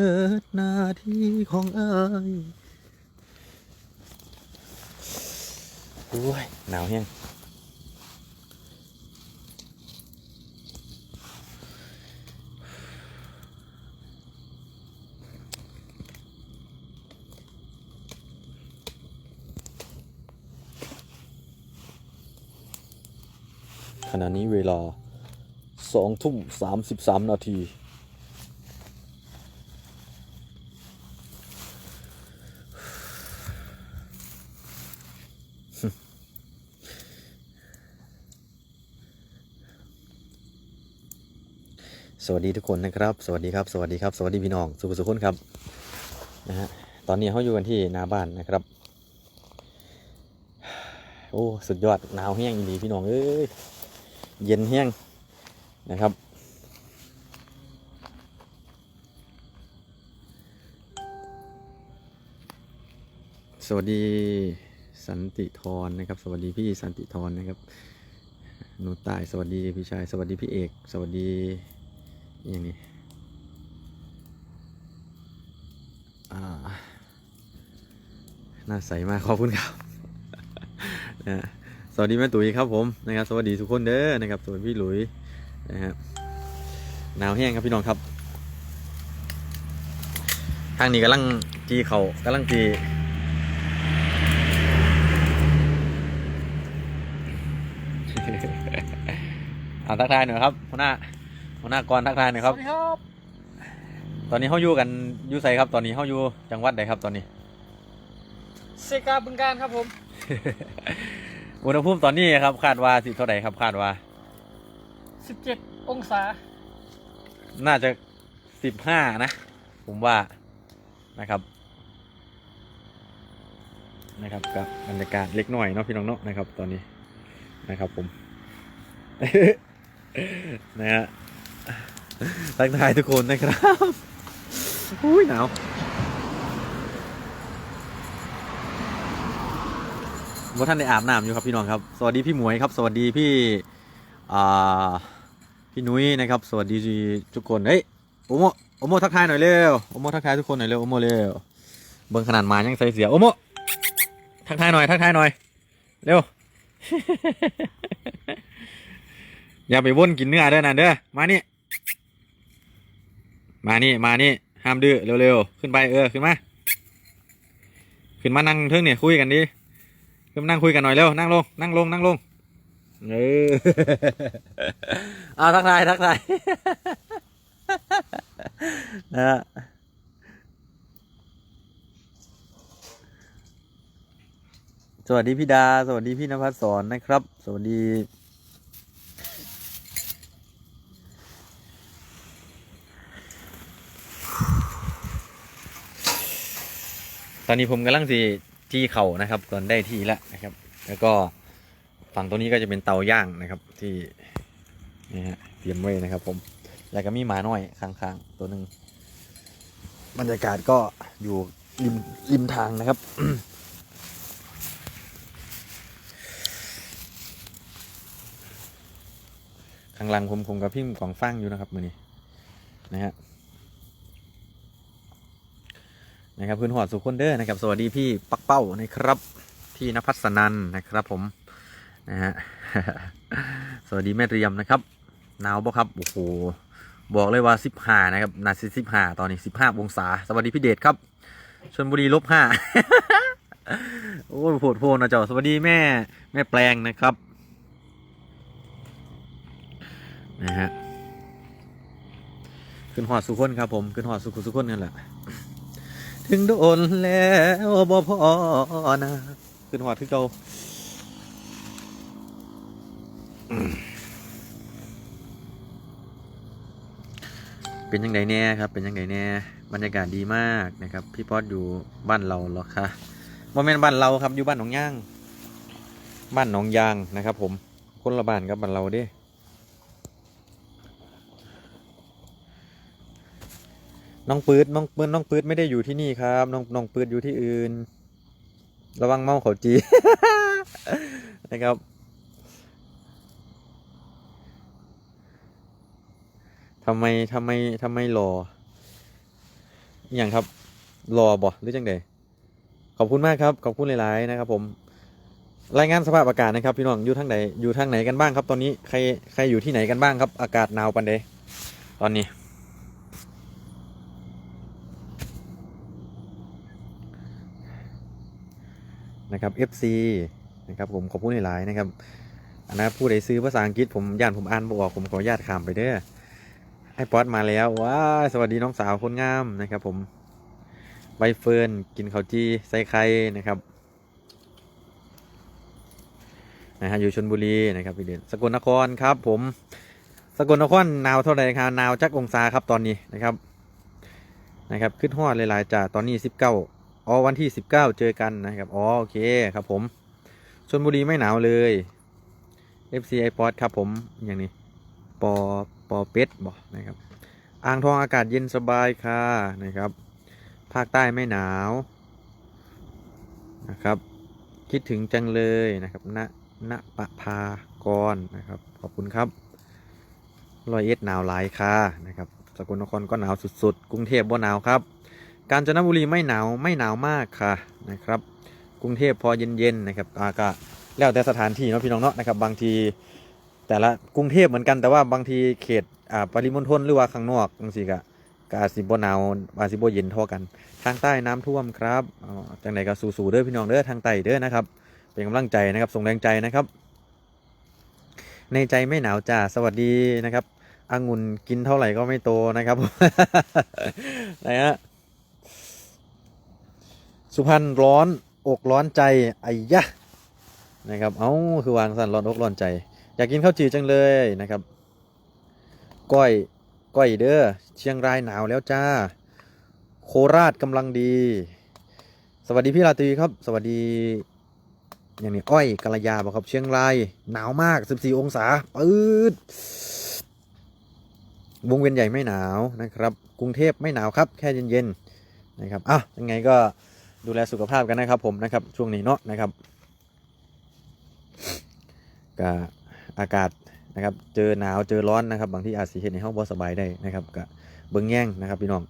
เกิดหน้าที่ของเอ้ยโอ้ย หนาวแห้งขณะนี้เวลาสองทุ่มสามสิบสามนาที สวัสดีทุกคนนะครับ สวัสดีครับ สวัสดีครับ สวัสดีพี่น้อง สุขสุขคนครับนะฮะ ตอนนี้เขาอยู่กันที่นาบ้านนะครับ โอ้ สุดยอด หนาวแห้งอีหลีพี่น้อง เอ้ย เย็นแห้งนะครับ สวัสดีสันติธรนะครับ สวัสดีพี่สันติธรนะครับหนูตาย สวัสดีพี่ชาย สวัสดีพี่เอก สวัสดี อย่างนี้น่าใสมากขอบคุณครับนะสวัสดีแม่ตุ๋ยครับผมนะครับสวัสดีทุกคนเด้อนะครับสวัสดีพี่หลุยนะฮะหนาวแห้งครับพี่น้องครับ ทางนี้กำลังจีเขากำลังจีเอาทักทายหน่อยครับหัวหน้า หัวหน้ากรทักทายหน่อยสครับวัสดีครับ ตอนนี้เขาอยู่กันอยู่ไสครับ ตอนนี้เขาอยู่จังหวัดใดครับตอนนี้ เซกาบึงการครับผม อุณหภูมิตอนนี้ครับคาดว่าสิเท่าไหร่ครับคาดว่า 17 องศา น่าจะสิบห้านะ ผมว่านะครับ นะครับกับบรรยากาศเล็กน้อยเนาะพี่น้องเนาะนะครับ ตอนนี้นะครับผม นะฮะ ทักทายทุกคนนะครับอุ้ยหนาวว่าท่านได้อาบน้ำอยู่ครับพี่น้องครับ สวัสดีพี่หมวยครับ สวัสดีพี่พี่นุ้ยนะครับ สวัสดีทุกคน เฮ้ยโอโมโอโมทักทายหน่อยเร็ว โอโมทักทายทุกคนหน่อยเร็ว โอโมเร็ว เบิ่งขนาดมายังใส่เสีย โอโมทักทายหน่อย ทักทายหน่อย เร็ว อย่าไปว่นกินเนื้อเด้อนั่นเด้อ มานี่ มานี่มานี่ห้ามดื้อเร็วๆขึ้นไปเออขึ้นมาขึ้นมานั่งเทิงเนี่ยคุยกันดิขึ้นมานั่งคุยกันหน่อยเร็วนั่งลงนั่งลงนั่งลงเออเอาทักทายทักทายนะฮะสวัสดีพี่ดา สวัสดีพี่นภัสสอนนะครับ สวัสดี ตอนนี้ผมกำลังสีจี้เข่านะครับก่อนได้ที่แล้วนะครับ แล้วก็ฝั่งตัวนี้ก็จะเป็นเตาย่างนะครับ ที่นี่ฮะเตรียมไว้นะครับ ผมแล้วก็มีหมาน้อยข้างๆตัวหนึ่งบรรยากาศก็อยู่ริมริมทางนะครับข้างหลังผมผมกับพี่ของฟังอยู่นะครับมือนี้นะฮะ นะครับพื้นหอดสุขคนเด้อนะครับ สวัสดีพี่ปักเป้านะครับ พี่นภัสนันนะครับผมนะฮะสวัสดีแม่เตรียมนะครับหนาวบ่ครับโอ้โหบอกเลยว่าสิบห้านะครับนาซิสิบห้าตอนนี้สิบห้าองศา สวัสดีพี่เดชครับชนบุรีลบห้าโอ้โหโผดโพนะจอสวัสดีแม่ แม่แปลงนะครับนะฮะขึ้นหอดสุขคนครับผมขึ้นหอดสุขสุขคนนั่นแหละ ถึงโดนแล้วบ่พอนะขึ้นหอดที่เก่าเป็นยังไงแน่ครับ เป็นยังไงแน่บรรยากาศดีมากนะครับ พี่พอดอยู่บ้านเราหรอคะโมเมนบ้านเราครับอยู่บ้านหนองย่าง บ้านหนองยางนะครับ ผมคนละบ้านกับบ้านเราด้ น้องปืดน้องปืดน้องปืดไม่ได้อยู่ที่นี่ครับ น้องน้องปืดอยู่ที่อื่น ระวังเมาเขาจี นะครับ ทำไมทำไมทำไมหล่ออย่างครับรอบ่หรือจังใดขอบคุณมากครับ ขอบคุณหลาย ๆ นะครับ ผม รายงานสภาพอากาศนะครับ พี่น้องอยู่ทางไหนอยู่ทางไหนกันบ้างครับ ตอนนี้ใครใครอยู่ที่ไหนกันบ้างครับ อากาศหนาวปันเดตอนนี้ นะครับ FC นะครับผมขอบคุณหลายๆนะครับอันนะผู้ใดซื้อภาษาอังกฤษผมย่านผมอ่านบออกผมขออนุญาตข้ามไปเด้อไอป๊อตมาแล้วว้าสวัสดีน้องสาวคนงามนะครับ ผมใบเฟิร์นกินข้าวจีใส่ไข่นะครับนะฮะอยู่ชนบุรีนะครับพี่เด่นสกลนครครับ ผมสกลนครหนาวเท่าไหร่ครับหนาวจักองศาครับตอนนี้นะครับนะครับขึ้นฮอดหลายๆจากตอนนี้19 อ๋อวันที่19เจอกันนะครับอ๋อโอเคครับผมชนบุรีไม่หนาวเลย FC i p o d ครับผมอย่างนี้ปอปอเป็ดบอกนะครับ อ่างทองอากาศเย็นสบายค่ะนะครับ ภาคใต้ไม่หนาวนะครับ คิดถึงจังเลยนะครับณณปะพากรนะครับ ขอบคุณครับรอยเอ็ดหนาวหลายค่ะนะครับสกลนครก็หนาวสุดๆ กรุงเทพบ่หนาวครับ กาญจนบุรีไม่หนาวไม่หนาวมากค่ะนะครับ กรุงเทพพอเย็นๆนะครับอาก็แล้วแต่สถานที่เนาะพี่น้องเนาะนะครับ บางทีแต่ละกรุงเทพเหมือนกันแต่ว่าบางทีเขตอ่าปริมณฑลหรือว่าข้างนอกบางทีก็ก็อาสิบ่หนาวอาสิบ่เย็นเท่ากัน ทางใต้น้ำท่วมครับจังไหนก็สู้ๆเด้อพี่น้องเด้อทางใต้เด้อนะครับ เป็นกำลังใจนะครับส่งแรงใจนะครับ ในใจไม่หนาวจ้าสวัสดีนะครับองุ่นกินเท่าไหร่ก็ไม่โตนะครับนะฮะ สุพรรณร้อนอกร้อนใจไอ้ยะนะครับ เอาคือวางสั่นร้อนอกร้อนใจ อยากกินข้าวจีจังเลยนะครับ ก้อยก้อยเด้อเชียงรายหนาวแล้วจ้า โคราชกำลังดี สวัสดีพี่ราตรีครับ สวัสดีอย่างนี้อ้อยกัลยาบอกครับเชียงรายหนาวมาก 14 องศาปืดวงเวียนใหญ่ไม่หนาวนะครับ กรุงเทพไม่หนาวครับ แค่เย็นๆนะครับอะยังไงก็ ดูแลสุขภาพกันนะครับผมนะครับ ช่วงนี้เนาะนะครับก็อากาศนะครับ เจอหนาวเจอร้อนนะครับ บางที่อาจสิเห็นในห้องบ่สบายได้นะครับก็เบิ้งแย่งนะครับพี่น้อง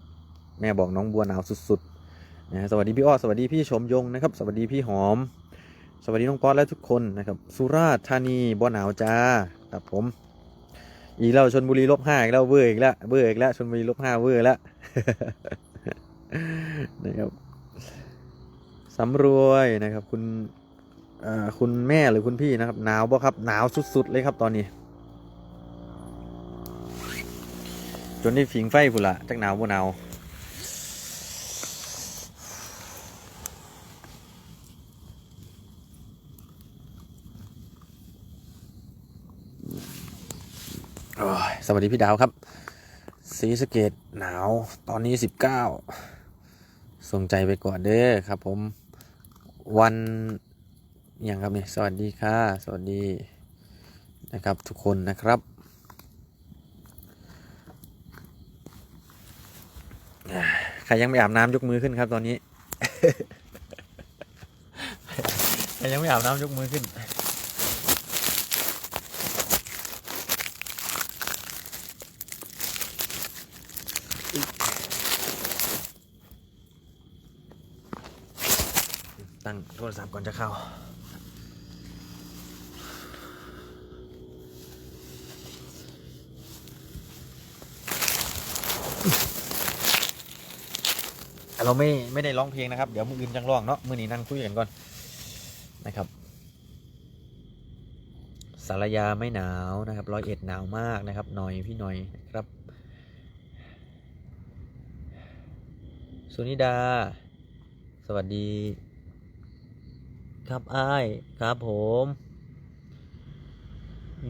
แม่บอกน้องบัวหนาวสุดๆนะฮะสวัสดีพี่อ้อสวัสดีพี่ชมยงนะครับ สวัสดีพี่หอม สวัสดีน้องป๊อตและทุกคนนะครับ สุราษฎร์ธานีบ่หนาวจ้าครับผม อีกแล้วชนบุรีลบห้าอีกแล้วเวอร์อีกแล้วเวอร์อีกแล้วชนบุรีลบห้าเวอร์แล้วนะครับ สำรวยนะครับ คุณคุณแม่หรือคุณพี่นะครับ หนาวบ่ครับ หนาวสุด ๆ เลยครับตอนนี้ จนได้ผิงไฟพุ่นละจักหนาวบ่หนาวสวัสดีพี่ดาวครับสีสเกตหนาวตอนนี้สิบเก้าส่งใจไปก่อนเด้อครับผม วันอย่างครับเนี่ยสวัสดีค่ะ สวัสดีนะครับทุกคนนะครับใครยังไม่อาบน้ำยกมือขึ้นครับตอนนี้ ใครยังไม่อาบน้ำยกมือขึ้น ตั้งโท รศัพท์ก่อนจะเข้า เราไม่ไม่ได้ร้องเพลงนะครับ เดี๋ยวมืออื่นจังร้องเนาะมือนี้นั่งคุยกันก่อนนะครับสารยาไม่หนาวนะครับร้อยเอ็ดหนาวมากนะครับหน่อยพี่หน่อยนะครับสุนิดา สวัสดี ครับอ้ายครับผม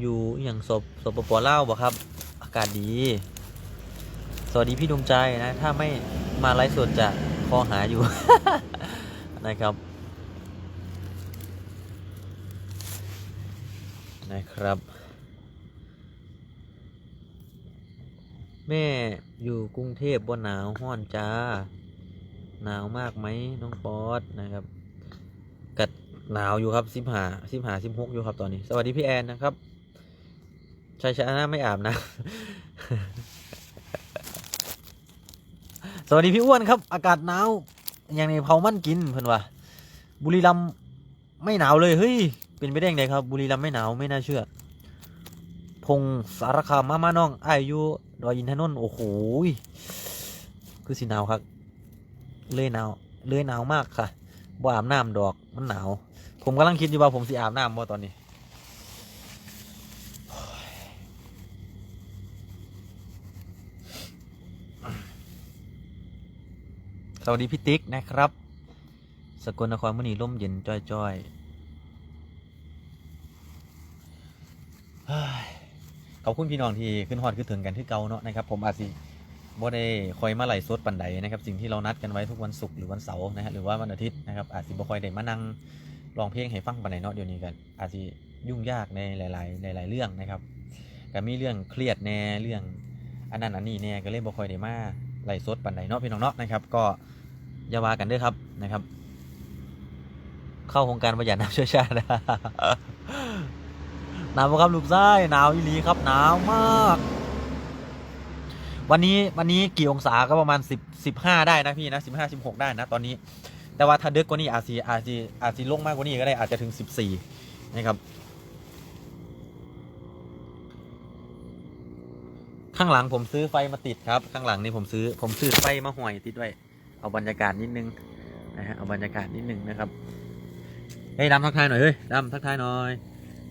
อยู่อย่างศพศพปปเล่าบ่ครับ อากาศดี สวัสดีพี่ดวงใจนะ ถ้าไม่มาไลฟ์สดจะคอหาอยู่ นะครับ นะครับ แม่อยู่กรุงเทพบ่หนาวห้อนจ้า หนาวมากไหมน้องป๊อตนะครับ หนาวอยู่ครับสิบหาสิบหาสิบหกอยู่ครับตอนนี้ สวัสดีพี่แอนนะครับชัยชนะไม่อาบนะ สวัสดีพี่อ้วนครับ อากาศหนาวอย่างนี้เผามันกินเพื่อนว่าบุรีรัมไม่หนาวเลยเฮ้ยเป็นไปได้ยังไงครับ บุรีรัมไม่หนาวไม่น่าเชื่อ พงสารคามมามาน้องอายุดอยอินทนนท์โอ้โหยคือสิหนาวครับ เลยหนาวเลยหนาวมากค่ะบ่อาบน้ำดอกมันหนาว ผมกำลังคิดอยู่ว่าผมสิอาบน้ำบ่ตอนนี้ สวัสดีพี่ติ๊กนะครับ สกลนครมื่อนี้ร่มเย็นจ้อยๆขอบคุณพี่น้องที่ขึ้นฮอดขึ้นถึงกันที่เกาเนาะนะครับผมอาจสิบ่ได้คอยมาไหลฟ์สดปันใดนะครับ สิ่งที่เรานัดกันไว้ทุกวันศุกร์หรือวันเสาร์นะฮะหรือว่าวันอาทิตย์นะครับอาจสิบ่คอยได้มานั่ง ร้องเพลงให้ฟังปันใดเนาะเดี๋ยวนี้กันอาจสิยุ่งยากในหลาย ๆ หลาย ๆ เรื่องนะครับก็มีเรื่องเครียดแน่เรื่องอันนั้นอันนี้แน่ก็เลยบ่คอยได้มาไหลฟ์สดปันใดเนาะพี่น้องเนาะนะครับ ก็อย่าว่ากันด้วยครับนะครับ เข้าโครงการประหยัดน้ำช่วยชาติหนาวบ่ครับลูกไส้หนาวอีหลีครับหนาวมาก วันนี้วันนี้กี่องศาก็ประมาณสิบสิบห้าได้นะพี่นะสิบห้าสิบหกได้นะ ตอนนี้ แต่ว่าถ้าเดึกกว่านี้อาจจะอาจจะอาจจะลงมากกว่านี้ก็ได้อาจจะถึงสิบสี่นะครับ ข้างหลังผมซื้อไฟมาติดครับ ข้างหลังนี่ผมซื้อ ผมซื้อไฟมาห่วยติดไว้เอาบรรยากาศนิดนึงนะฮะเอาบรรยากาศนิดนึงนะครับเฮ้ยดำทักทายหน่อยเฮ้ยดำทักทายหน่อย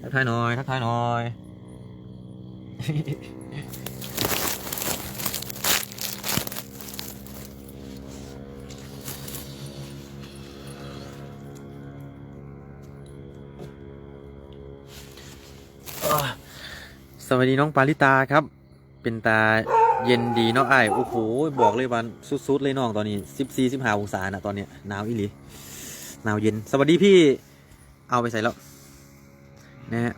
ทักทายหน่อยทักทายหน่อย สวัสดีน้องปาริตาครับ เป็นตาเย็นดีเนาะไอ้ายโอ้โหบอกเลยวันสุดๆเลยน้องตอนนี้สิบสี่สิบห้าองศาน่ะตอนเนี้ยหนาวอีหลีหนาวเย็น สวัสดีพี่ เอาไปใส่แล้วนะฮะ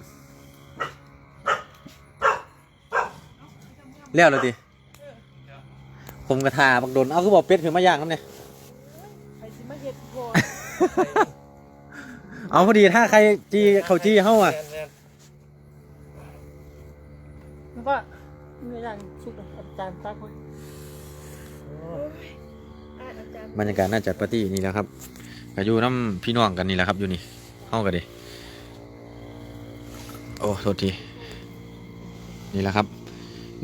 เลี้ยวเลยดิผมกระทาบักโดน เอาคือบอกเป็ดขึ้นมาย่างครับเนี่ยใครสิมาเฮ็ดบ่เอาพอดีถ้าใครจีเขาจีเข้าอะ มันว่าเนื้อย่างสุกอะอาจารย์ตักไว้บรรยากาศน่าจะปาร์ตี้นี่แหละครับก็อยู่น้ำพี่น้องกันนี่แหละครับอยู่นี่เข้ากันดิโอ้โทษทีนี่แหละครับ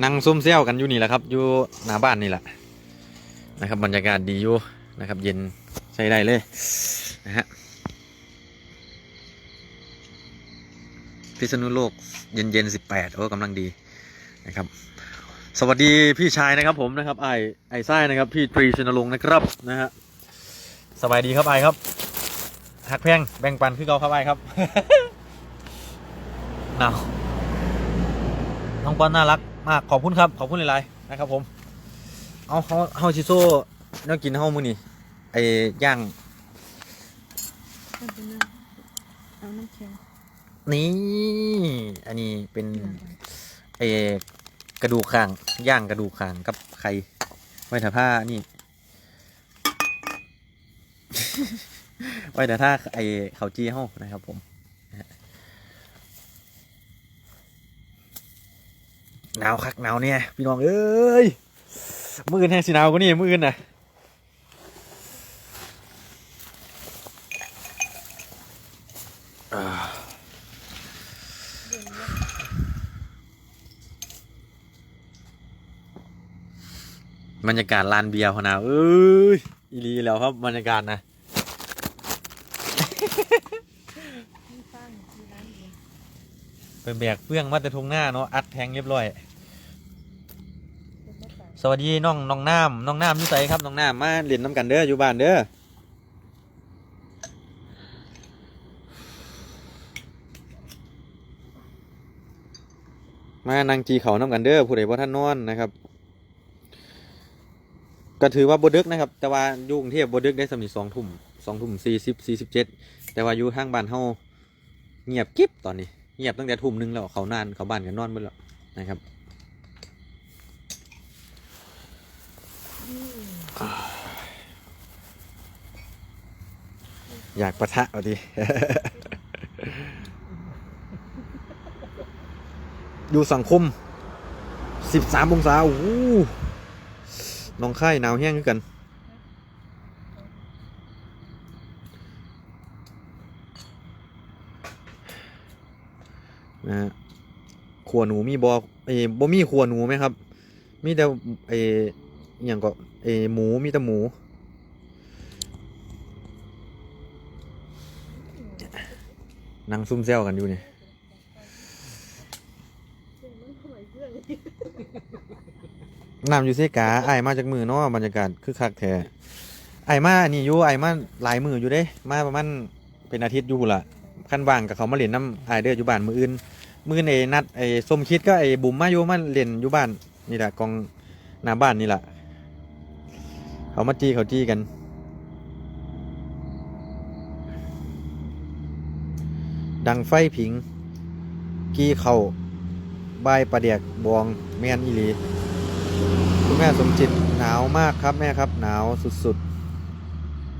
นั่งซุ่มเซี่ยวกันอยู่นี่แหละครับอยู่หน้าบ้านนี่แหละนะครับ บรรยากาศดีอยู่นะครับ เย็นใช้ได้เลยนะฮะพิษณุโลกเย็นเย็นสิบแปดโอ้กำลังดี นะครับ สวัสดีพี่ชายนะครับผมนะครับไอไอไส้นะครับพี่ตรีชนรงค์นะครับนะฮะสบายดีครับไอครับหักแพงแบ่งปันคือเก่าครับไอครับหนาวน้องปอนน่ารักมากขอบคุณครับขอบคุณหลายๆนะครับ ผมเอาเฮาเฮาชิโซ่เนื้อกินเฮามื้อนี้ไอย่างเอาน้ำแข็งนี่อันนี้เป็น ไอกระดูกข่างย่างกระดูกข่างกับไข่ไว้ถ้าผ้านี่ ไว้แต่ถ้าไอเขาจี้เฮานะครับผมหนาวคักหนาวเนี่ยพี่น้องเอ้ยมืออื่นแห้งสีหนาวกว่านี่มืออื่นน่ะอ่า บรรยากาศลานเบียร์พอนาเอ้ยอีหลีแล้วครับบรรยากาศนะเป็นแบกเฟื่องมาแต่ทงหน้าเนาะอัดแทงเรียบร้อย สวัสดีน้องน้องน้ำน้องน้ำอยู่ไสครับน้องน้ำมาเล่นน้ำกันเด้ออยู่บ้านเด้อมานั่งจีเขาน้ำกันเด้อผู้ใดบ่ท่านนอนนะครับ ก็ถือว่าบดึกนะครับ แต่ว่าอยู่กรุงเทพบดึกได้สำนีสองทุ่มสองทุ่มสี่สิบสี่สิบเจ็ดแต่ว่าอยู่ทางบ้านเฮาเงียบกิ๊บตอนนี้ เงียบตั้งแต่ทุ่มนึงแล้วเขานานเขาบ้านกันนอนหมดแล้วนะครับอยากประทะเอาดิอยู่สังคมสิบสามองศาโอ้ น้องค่ายหนาวแห้งกัน นะขัวหนูมีบอเอ้บ่มีขัวหนูไหมครับ มีแต่เอออย่างก็เออหมูมีแต่หมูนั่งซุ่มแซวกันอยู่เนี่ย น้ำอยู่เซกาไอามาจากมือเนาะบรรยากาศคือคักแท้ไอามานี่อยู่ไอามาหลายมืออยู่เด้ มาประมาณเป็นอาทิตย์อยู่ละขั้นว่างกับเขามาเล่นน้ำไอเด้ออยู่บ้านมืออื่นมืออนนัดไอ้ส้มคิดก็ไอ้บุ๋มมาอยู่มาเล่นอยู่บ้านนี่แหละกองหน้าบ้านนี่แหละเขามาจี้เขาจี้กันดังไฟผิง กี้เข่าบายประเดียกบอง แมนอีลี แม่สมจิตหนาวมากครับแม่ครับ หนาวสุด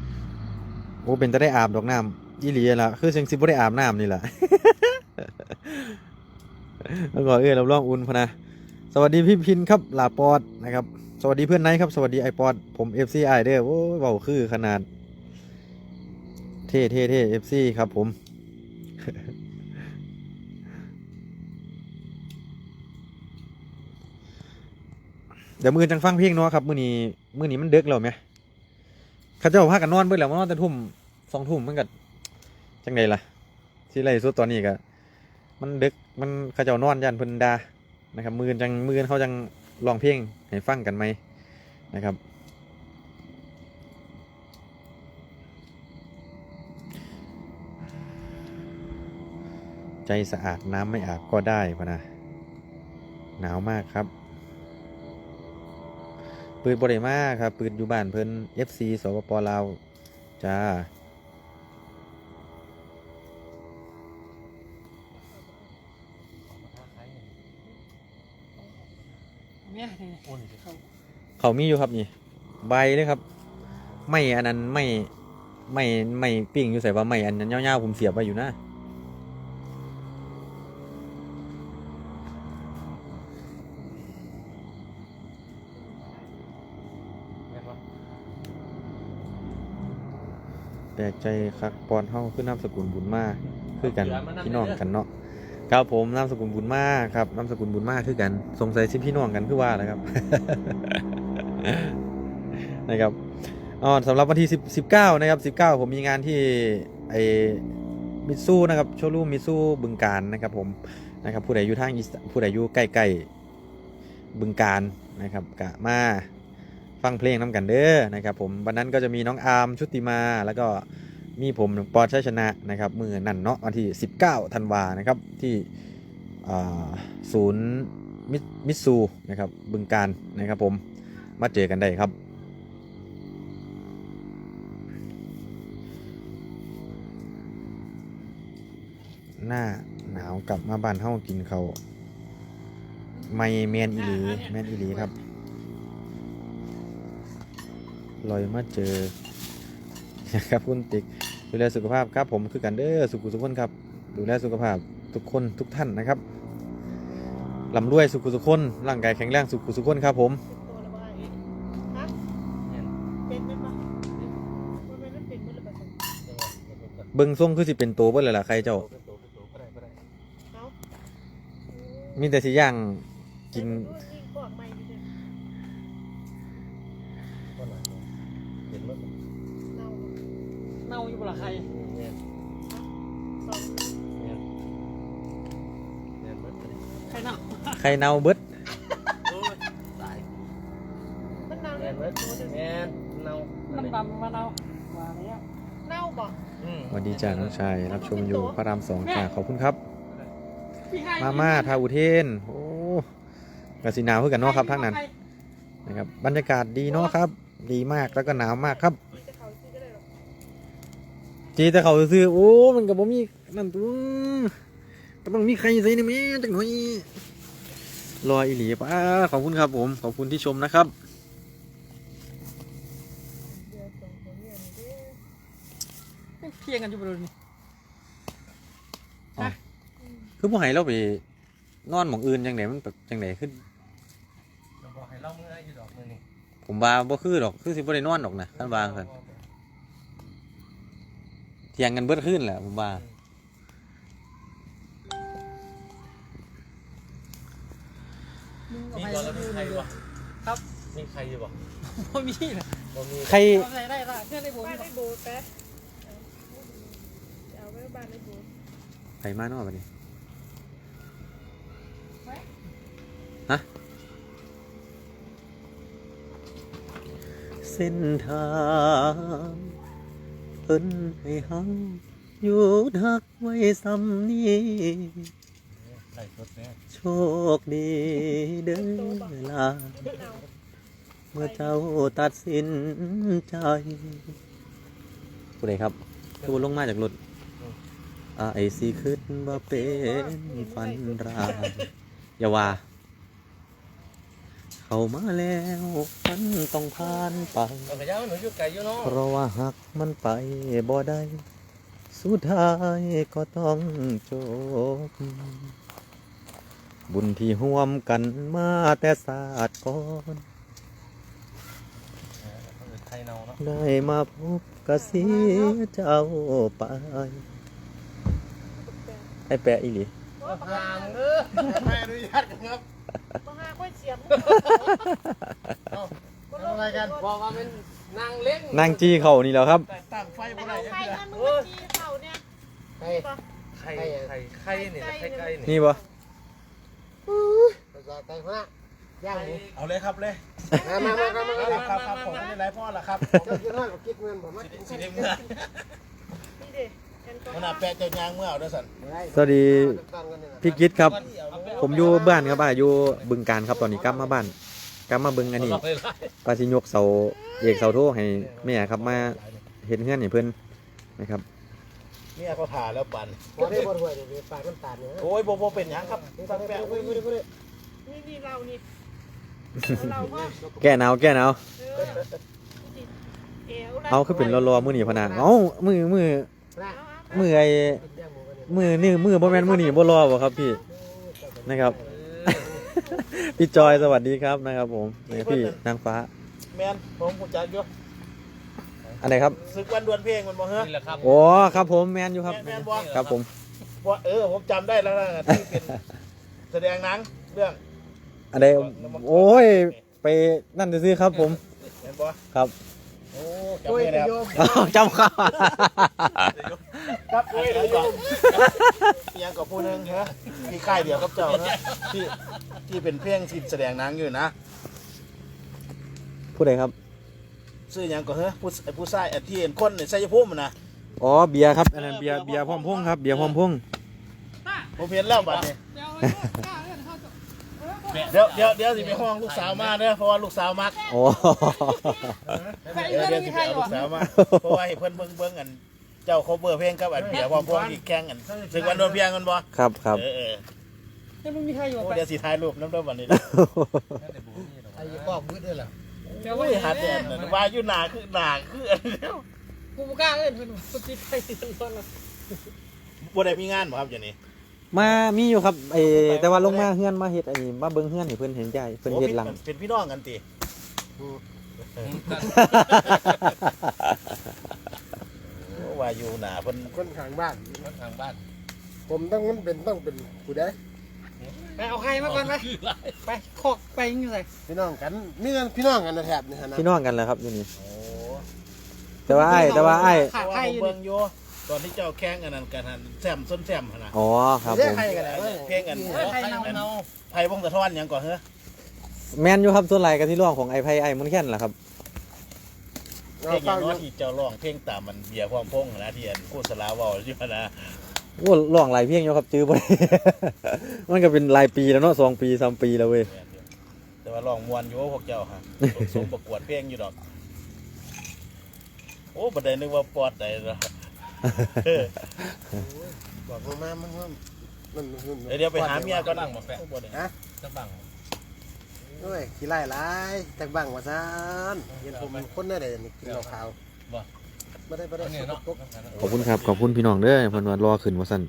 ๆโอ้เป็นจะได้อาบดอกน้ำอีหลีละคือเสียงซิบ่ได้อาบน้ำนี่แหละแล้วก็เอ้ยเราล่องอุ่นพะนะสวัสดีพี่พินครับลาปอดนะครับ สวัสดีเพื่อนไนท์ครับ สวัสดีไอปอดผม FC ไอเด้อโอ้เบาคือขนาด เท่เท่เท่ FC ครับผม เดี๋ยวมือจังฟังเพลงเนาะครับมือนี้มือนี้มันเดึกแล้วไหมเข้าเจ้าพากันนอนเบิดแล้วมานอนแต่ทุ่มสองทุ่มมันก็จังไดล่ะที่ไรสุดตอนนี้ก็มันดึกมันเขาเจ้านอนยันเพิ่นดานะครับ มือจังมือเขาจังร้องเพลงให้ฟังกันไหมนะครับใจสะอาดน้ำไม่อาบก็ได้พะนะ หนาวมากครับ ปืนบริมาครับปืนอยู่บ้านเพิ่น FC สปปลาวจ้าเขามีอยู่ครับนี่ ใบเลยครับ ไม่อันนั้นไม่ไม่ไม่ปิ้งอยู่ใส่ว่าไม่อันนั้นยาๆผมเสียบไปอยู่นะ ลกใจคักปอนเฮาคือนามสกุลบุญมาคือกันพี่น้องกันเนาะครับผมนามสกุลบุญมาครับนามสกุลบุญมาคือกันสงสัยสิพี่น้องกันคือว่าแหละครับนะครับอ๋อสำหรับวันที่10 19นะครับ19ผมมีงานที่ไอมิตซูนะครับโชว์รูมมิตซูบึงการนะครับผมนะครับผู้ใดอยู่ทางอีสผู้ใดอยู่ใกล้ๆบึงการนะครับกะมา ฟังเพลงน้ำกันเด้อนะครับผมวันนั้นก็จะมีน้องอาร์มชุติมาแล้วก็มีผมปอชัยชนะนะครับมือนั่นเนาะวันที่ 19ธันวานะครับที่ศูนย์มิมิตซูนะครับบึงการนะครับผมมาเจอกันได้ครับหน้าหนาวกลับมาบ้านเฮากินเขาไม่แมนอีหลีแมนอีหลีครับ ลอยมาเจอนะครับคุณติ๊กดูแลสุขภาพครับผมคือกันเด้อสุขุสุขคนครับ ดูแลสุขภาพทุกคนทุกท่านนะครับลำรวยสุขุสุขคนร่างกายแข็งแรงสุขุสุขคนครับผมตัวละว่าฮะเป็นเป็นปะมันเป็นมันเป็นมันระเบิดเบิ้งทรงคือสิเป็นโตเบิ่เลยล่ะใครเจ้าเอามีแต่สิย่างกิน ไข่เน่าเบิดมันเน่าแมเนี่ยนเบิดแมนเนาน้ำดำมาเน่าว่าแล้วเน่าบ่สวัสดีจ้าน้องชายรับชมอยู่พระรามสองค่ะขอบคุณครับ พี่ให้มาม่าทาอุเทน โอ้กสิหนาวเพื่อกันเนาะครับทั้งนั้นนะครับ บรรยากาศดีเนาะครับ ดีมากแล้วก็หนาวมากครับจีแต่เขาซื้อโอ้ มันกับผมมีนั่นตัวก็ต้องมีใครใส่ในแม่จังหน่อย รออีหลีป้าขอบคุณครับผม ขอบคุณที่ชมนะครับ เพียงกันอยู่บนนี้คือผู้ให้เราไปนอนหมองอื่นจังไหนมันแบบจังไหนขึ้นเราบอกให้เล่าเมื่ออยู่ดอกมือนี่ผผมว่าบ่คือดอกคือสิบ่ได้นอนดอกนะท่านวาจั่งซั่นเถียงกันเบิดขึ้นแหละผมว่า มีก่อนแล้วมีใครวะครับมีใครอยู่บ่บ่มีนะบ่มีใครทำอะไรได้ล่ะเพื่อนในผมบ้านในโบสถ์แป๊ะเอาไว้บ้านในโบสถ์ใครมาเนาะบัดนี้ฮะเส้นทางเพิ่นให้เฮาอยู่ทักไว้ซ้ำนี้ใส่รถแน่ โชคดีเด้อล่ะเอาเมื่อเจ้าตัดสินใจผู้ใดครับคือลงมาจากรถอายสิคิดว่าเป็นฝันร้ายอย่าว่า เข้ามาแล้วมันต้องผ่านไปเอากระยาหนูอยู่ไกลอยู่เนาะเพราะว่าหักมันไปบ่ได้ สุดท้ายก็ต้องจบ บุญที่ห่วมกันมาแต่ศาสตร์ก่อนไทยเนาเนาะได้มาพบกะเสียเจ้าไปไอ้แปะอีหลีห่างเด้อไม่อนุญาตครับต้องหาค่อยเสียบทำอะไรกันบอกว่าเป็นนางเล่นนางจีเขานี่แล้วครับตั้งไฟบ่ได้เอาจังใครเทื่อกันมึงมาจีเขาเนี่ยใครใครใครใครนี่ใครใครนี่นี่ ปะใครพ่อย่างนี้เอาเลยครับเลยมามามามามาครับครับผมไม่ได้ไรพ่อละครับเจ้ากินน้อยกว่าคิดเงินผมมากินสีเมื่อมันอาแปะเจ้ายางเมื่อเอาด้วยสันสวัสดีพี่กิตครับ ผมอยู่บ้านครับอ่าอยู่บึงการครับตอนนี้กลับมาบ้านกลับมาบึงอันนี้ปาสิยกเสาเอกเสาโทให้แม่ครับมาเห็นเงื่อนให้เพื่อนนะครับ เนี่ยเขาถ่าแล้วปั่นพอได้บ่รวยเดี๋ยวปากน้ำตาลเนี่ยโอ้ยโบโบเป็นหยังครับฟังแปะอุ้ยอุ้ยอุ้ยนี่นี่เรานี่เราพ่อแก้หนาวแก้หนาวเออเอวเอาคือเป็นรอๆมือนี่พะนาเอ้ามือมือนะมือไอ้ย่างหมูกันเนี่ยมือนี่มือบ่แม่นมือนี่บ่รอบ่ครับพี่นะครับ พี่จอยสวัสดีครับนะครับผมนี่พี่นางฟ้า แมนผมผมจัดอยู่ อันไหนครับศึกวันดวลเพลงมันบ่เฮ้อนี่แหละครับ โอ้ครับผมแมนอยู่ครับแม่นบ่ครับผมว่าเออผมจำได้แล้วนะที่เป็นแสดงหนังเรื่องอันใดโอ้ยไปนั่นซื้อๆครับผมเห็นบ่ครับโอ้จำได้แล้วอ้าวจำครับครับเอ้ยเดี๋ยวก่อนยังกับผู้หนึงฮะที่ค่ายเดียวกับเจ้านะที่ที่เป็นเพลงที่แสดงหนังอยู่นะ ผู้ใดครับ ซื้อหยังก็เฮ้อผู้ผู้ชายอันที่เห็นคนในไสยภูมิน่ะนะอ๋อเบียร์ครับอันนั้นเบียร์เบียร์พร้อมพุ่งครับเบียร์พร้อมพุ่งผมเห็นแล้วบัดนี้เดี๋ยวไอ้พวกกล้าเล่นเขาจะเดี๋ยวเดี๋ยวเดี๋ยวสิไปห้องลูกสาวมาเด้อเพราะว่าลูกสาวมักโอ้ ใครเดี๋ยวเล่เดี๋ยวนสิใคไปรเอาหรลูอกสาวมาเพราะว่าให้เพิ่นเบิ่งเบิ่งอันเจ้า cover เพลงกับอันเบียร์พร้อมพงอีกแข่งกันถึงวันโดนเพียงกันบ่ครับครับ เออเออยังไม่มีใครอยู่โอ้ไปเดี๋ยวสิถ่ายรูปนำเด้อบัดนี้ ไอ้ป้อมมืดด้วยล่ะ เดี๋ยวโอ้ว่ายหัดแน่นว่าอยู่หน้าคือหน้าคืออันเดียวกูบ่กล้าเล่นเป็นปฏิไปตอนละบ่ได้มีงานบ่ครับอย่างนี้มามีอยู่ครับไอแต่ว่าลงมาเฮือนมาเฮ็ดอันนี้มาเบิ่งเฮือนให้เพิ่นเห็นใจเพิ่นเฮ็ดหลัง โอ้เป็นพี่น้องกันติโอ้ว่าอยู่หน้าเพิ่นคนข้างบ้านทางบ้าน ผมต้องมันเป็นต้องเป็นผู้ใดไปเอาใครมาก่อนไปไปคอกไปยังไงพี่น้องกันนี่กันพี่น้องกันนะแถบนี่ฮะนะพี่น้องกันแหละครับอยู่นี่โอ้แต่ว่าไอ้แต่ว่าไอ้เพราะว่าผมเบิ่งอยู่ตอนที่เจ้าแข่งอันนั้นกันหั่นแซมส้นแซมหั่นน่ะอ๋อครับเรียผกมใครกันแล้วเพลงอันใครเนาเนาไผ่วงสะท้อนหยังก่อนเหรอแมนอยู่ครับส่วนไหลายกันที่ร่องของไอ้ไพ่ไอ้มุนแค่นแหละครับเพลงอย่างน้อยที่เจ้าร้องเพลงตามมันเบียร์ความพงนะที่อันกูสลาเว้าอยู่นะ โอ้ร่องหลายเพลงอยู่ครับจื้อไป มันก็เป็นหลายปีแล้วเนาะสองปีสามปีแล้วเว้ย แต่ว่าร้องมวนอยู่พวกเจ้าฮะสมประกวดเพลงอยู่ดอก โอ้ประเด็นนึกว่าปอดได้ละบอกมามามามามันมันเดี๋ยวเดี๋ยวไปหาเมียก่อนฮะจะบังโอ้ยขี้ไล่หลายจากบังว่าซานเห็นผมคนได้เลยนี่กินเหล้าขาวบ่ ได้บ่ได้สกปรกขอบคุณครับขอบคุณพี่น้องเด้อเพิ่นว่ารอขึ้นว่าซั่น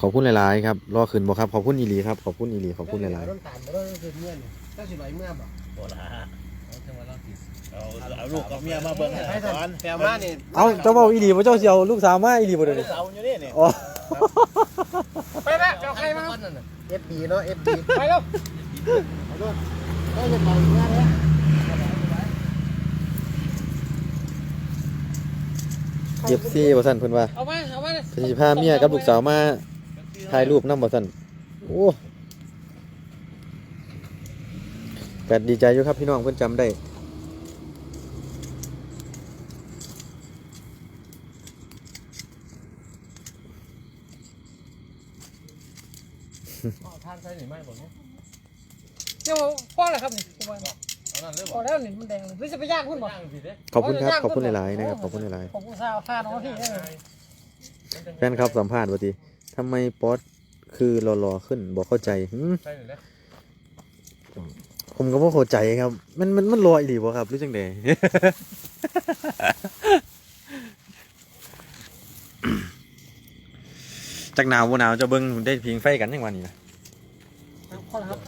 ขอบคุณหลายๆครับรอขึ้นบ่ครับขอบคุณอีหลีครับขอบคุณอีหลีขอบคุณหลายน้ำตาลบ่ได้คือเมื่อนี่ถ้าสิไหลเมื่อบ่โอ้ละเเอาเอาลูกกับเมียมาเบิ่งให้ให้ก่ท่าอนนแปลมานี่เอาเจ้าเบาอีหลีบ่เจ้าเสียวลูกสาวมาอีหลีบ่เดี๋ยวนี้เสาอยู่นี่นี่อ๋อไปแม่เอาให้มาเอฟดีเนาะเอฟดีไปแล้วได้ยังไงเนี่ยเนี่ย เจ็บซี่บ่ซั่นเพิ่นว่าเอามาเอามาเลยเพิ่นสิพาเมียกับลูกสาวมาถ่ายรูปนำบ่ซั่นโอ้ก็ดีใจอยู่ครับพี่น้องเพิ่นจำได้ทานใส่หรือไม่บ่เนี่ยเดี๋ยวพ่ออะไรครับนี่ผมว่าเอา นั่นเลยพอแล้วนี่มันแดงเลยหรือจะไปย่างคุณบ่ย่างผิดเด้ขอบคุณครับขอบคุณหลายๆนะครับขอบคุณหลายผมกูซาพาน้องพี่ได้เลยๆแฟนครับสัมภาษณ์ว่าติทำไมป๊อตคือรอๆขึ้นบ่เข้าใจหืมใส่เลยผมก็บ่เข้าใจครับ มันมันมันรออีหลีบ่ครับหรือจังไดจักหนาวบ่หนาวจะเบิ่งได้พิงไฟกันยังวันนี้นะพ่อครับ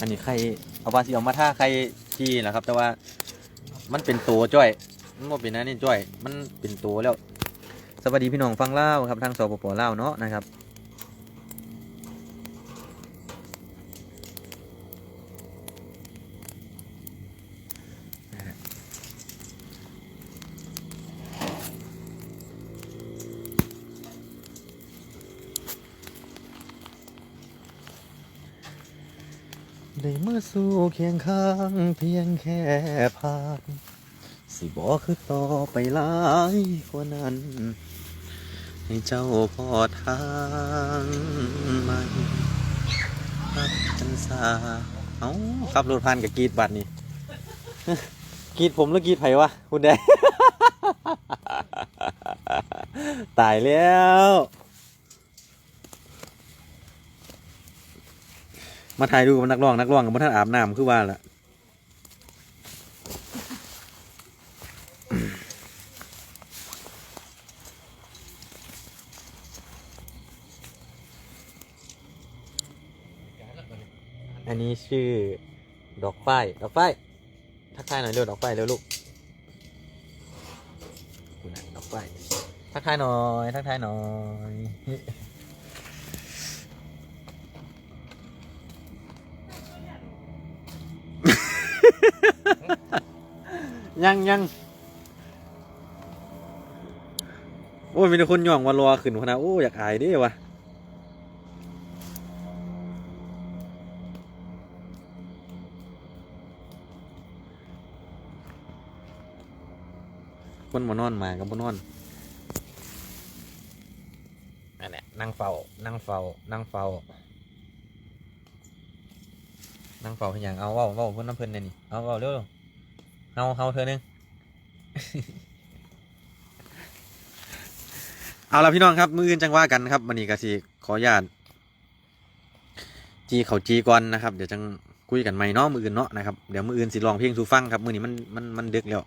อันนี้ไข่ เอาภาสีออกมาท่าใครจีนะครับ แต่ว่ามันเป็นตัวจ้อย มันบ่เป็นอันนี้จ้อย มันเป็นตัวแล้ว สวัสดีพี่น้องฟังเล่าวครับทางสปปลาวเนาะนะครับ ได้เมื่อสู่เคียงข้างเพียงแค่ผ่าน สิบอกคือต่อไปหลายกว่านั้น ให้เจ้าพอทางมันรักกันสาเอาขับรถผ่านกับกรีดบัตรนี่กรีดผมแล้วกรีดไผวะคุณแดตายแล้ว มาถ่ายดูกับนักร้องนักร้องกับท่านอาบน้ำคือว่าล่ะอันนี้ชื่อดอกฝ้ายดอกฝ้ายทักทายหน่อยเร็วดอกฝ้ายเร็วลูกดอกฝ้ายทักทายหน่อย ทักทายหน่อย ยังยังโอ้ยมีแต่คนย่องว่ารอขึ้นพนะโอ้ยอยากอายดิวะคนมานอนมากับมานอนนั่นแหละนั่งเฝ้านั่งเฝ้านั่งเฝ้านั่งเฝ้าเพียงอย่างเอาเว้าเว้าเพื่อนน้ำเพื่อนเนี่ยนี่เอาเว้าเร็ว เฮาเฮาเธอหนึงเอาละพี่น้องครับ มืออื่นจังว่ากันครับวันนี้ก็สิขออนุญาตจีเขาจีก่อนนะครับ เดี๋ยวจังคุยกันใหม่เนาะมืออื่นเนาะนะครับเดี๋ยวมืออื่นสิร้องเพลงสู่ฟังครับมือนี้มันมันมันดึกแล้ว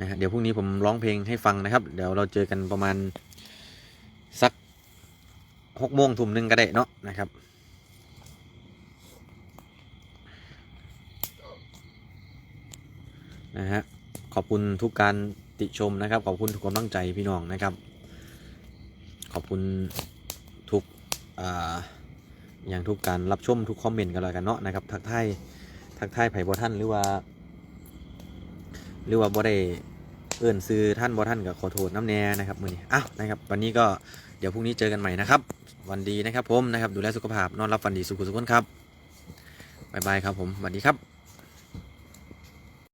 นะฮะเดี๋ยวพรุ่งนี้ผมร้องเพลงให้ฟังนะครับ เดี๋ยวเราเจอกันประมาณสักหกโมงทุ่มหนึ่งก็ได้เนาะนะครับ นะฮะขอบคุณทุกการติชมนะครับ ขอบคุณทุกกำลังใจพี่น้องนะครับ ขอบคุณทุกอ่าอย่างทุกการรับชมทุกคอมเมนต์กันแล้วกันเนาะนะครับ ทักทายทักทายไผ่บอท่านหรือว่า หรือว่าบ่ได้เอื่นซื้อท่านบอท่านกับขอโทษน้ำแน่นะครับมือนี้อ้าวนะครับ วันนี้ก็เดี๋ยวพรุ่งนี้เจอกันใหม่นะครับ วันดีนะครับผมนะครับ ดูแลสุขภาพนอนรับฝันดีสุขสุขคนครับบายบายครับผมสวัสดีครับ